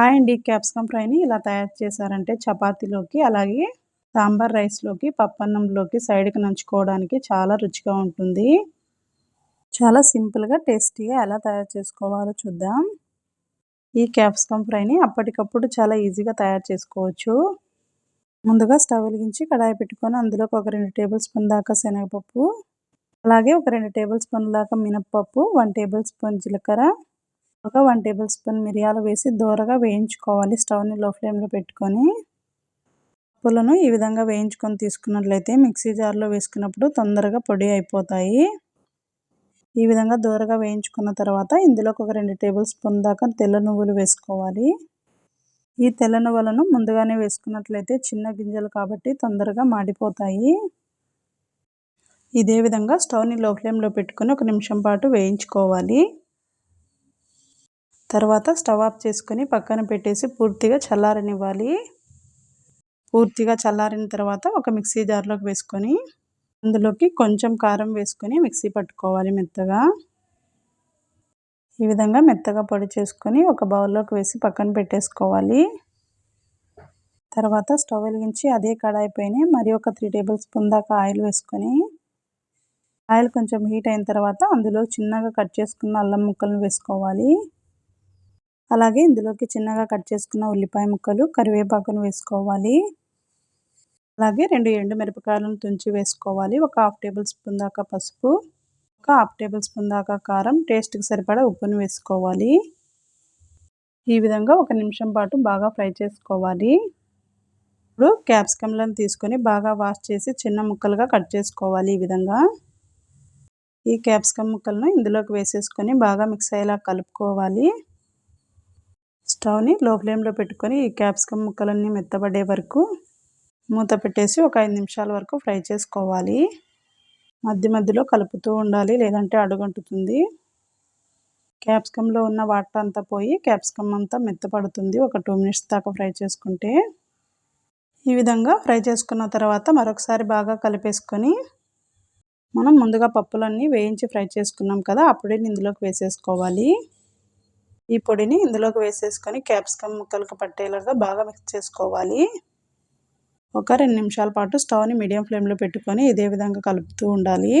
Hi అండి. Capsicum ఫ్రైని ఇలా తయారు చేశారంటే చపాతీలోకి అలాగే సాంబార్ రైస్లోకి పప్పన్నంలోకి సైడ్కి నంచుకోవడానికి చాలా రుచిగా ఉంటుంది. చాలా సింపుల్గా టేస్టీగా ఎలా తయారు చేసుకోవాలో చూద్దాం. ఈ క్యాప్సికమ్ ఫ్రైని అప్పటికప్పుడు చాలా ఈజీగా తయారు చేసుకోవచ్చు. ముందుగా స్టవ్ వెలిగించి కడాయి పెట్టుకొని అందులోకి ఒక రెండు టేబుల్ స్పూన్ దాకా శనగపప్పు అలాగే ఒక రెండు టేబుల్ స్పూన్ దాకా మినప్పప్పు వన్ టేబుల్ స్పూన్ జీలకర్ర ఒక వన్ టేబుల్ స్పూన్ మిరియాలు వేసి దూరగా వేయించుకోవాలి. స్టవ్ని లో ఫ్లేమ్లో పెట్టుకొని పప్పులను ఈ విధంగా వేయించుకొని తీసుకున్నట్లయితే మిక్సీ జార్లో వేసుకున్నప్పుడు తొందరగా పొడి అయిపోతాయి. ఈ విధంగా దూరగా వేయించుకున్న తర్వాత ఇందులోకి ఒక రెండు టేబుల్ స్పూన్ దాకా తెల్ల నువ్వులు వేసుకోవాలి. ఈ తెల్ల నువ్వులను ముందుగానే వేసుకున్నట్లయితే చిన్న గింజలు కాబట్టి తొందరగా మాడిపోతాయి. ఇదే విధంగా స్టవ్ని లో ఫ్లేమ్లో పెట్టుకొని ఒక నిమిషం పాటు వేయించుకోవాలి. తర్వాత స్టవ్ ఆఫ్ చేసుకొని పక్కన పెట్టేసి పూర్తిగా చల్లారనివ్వాలి. పూర్తిగా చల్లారిన తర్వాత ఒక మిక్సీ జార్లోకి వేసుకొని అందులోకి కొంచెం కారం వేసుకొని మిక్సీ పట్టుకోవాలి మెత్తగా. ఈ విధంగా మెత్తగా పొడి చేసుకొని ఒక బౌల్లోకి వేసి పక్కన పెట్టేసుకోవాలి. తర్వాత స్టవ్ వెలిగించి అదే కడాయి పైన మరి ఒక త్రీ టేబుల్ స్పూన్ దాకా ఆయిల్ వేసుకొని ఆయిల్ కొంచెం హీట్ అయిన తర్వాత అందులో చిన్నగా కట్ చేసుకున్న అల్లం ముక్కలను వేసుకోవాలి. అలాగే ఇందులోకి చిన్నగా కట్ చేసుకున్న ఉల్లిపాయ ముక్కలు కరివేపాకును వేసుకోవాలి. అలాగే రెండు ఎండు మిరపకాయలను తుంచి వేసుకోవాలి. ఒక హాఫ్ టేబుల్ స్పూన్ దాకా పసుపు ఒక హాఫ్ టేబుల్ స్పూన్ దాకా కారం టేస్ట్కి సరిపడా ఉప్పును వేసుకోవాలి. ఈ విధంగా ఒక నిమిషం పాటు బాగా ఫ్రై చేసుకోవాలి. ఇప్పుడు క్యాప్సికమ్లను తీసుకొని బాగా వాష్ చేసి చిన్న ముక్కలుగా కట్ చేసుకోవాలి ఈ విధంగా. ఈ క్యాప్సికమ్ ముక్కలను ఇందులోకి వేసేసుకొని బాగా మిక్స్ అయ్యేలా కలుపుకోవాలి. స్టవ్ని లో ఫ్లేమ్లో పెట్టుకొని ఈ క్యాప్సికమ్ ముక్కలన్నీ మెత్తబడే వరకు మూత పెట్టేసి ఒక ఐదు నిమిషాల వరకు ఫ్రై చేసుకోవాలి. మధ్య మధ్యలో కలుపుతూ ఉండాలి లేదంటే అడుగంటుతుంది. క్యాప్సికంలో ఉన్న వాటర్ అంతా పోయి క్యాప్సికమ్ అంతా మెత్తపడుతుంది ఒక టూ మినిట్స్ దాకా ఫ్రై చేసుకుంటే. ఈ విధంగా ఫ్రై చేసుకున్న తర్వాత మరొకసారి బాగా కలిపేసుకొని మనం ముందుగా పప్పులన్నీ వేయించి ఫ్రై చేసుకున్నాం కదా అప్పుడే ఇందులోకి వేసేసుకోవాలి. ఈ పొడిని ఇందులోకి వేసేసుకొని క్యాప్సికమ్ ముక్కలకు పట్టేలాగా బాగా మిక్స్ చేసుకోవాలి. ఒక రెండు నిమిషాల పాటు స్టవ్ని మీడియం ఫ్లేమ్లో పెట్టుకొని ఇదే విధంగా కలుపుతూ ఉండాలి.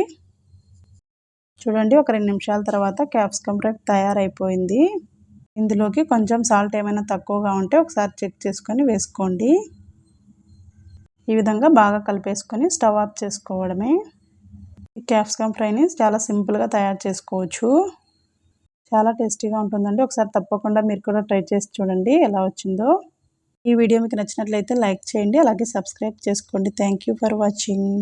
చూడండి ఒక రెండు నిమిషాల తర్వాత క్యాప్సికమ్ ఫ్రై తయారైపోయింది. ఇందులోకి కొంచెం సాల్ట్ ఏమైనా తక్కువగా ఉంటే ఒకసారి చెక్ చేసుకొని వేసుకోండి. ఈ విధంగా బాగా కలిపేసుకొని స్టవ్ ఆఫ్ చేసుకోవడమే. ఈ క్యాప్సికమ్ ఫ్రైని చాలా సింపుల్గా తయారు చేసుకోవచ్చు. చాలా టేస్టీగా ఉంటుందండి. ఒకసారి తప్పకుండా మీరు కూడా ట్రై చేసి చూడండి ఎలా వచ్చిందో. ఈ వీడియో మీకు నచ్చినట్లయితే లైక్ చేయండి అలాగే సబ్స్క్రైబ్ చేసుకోండి. Thank for watching.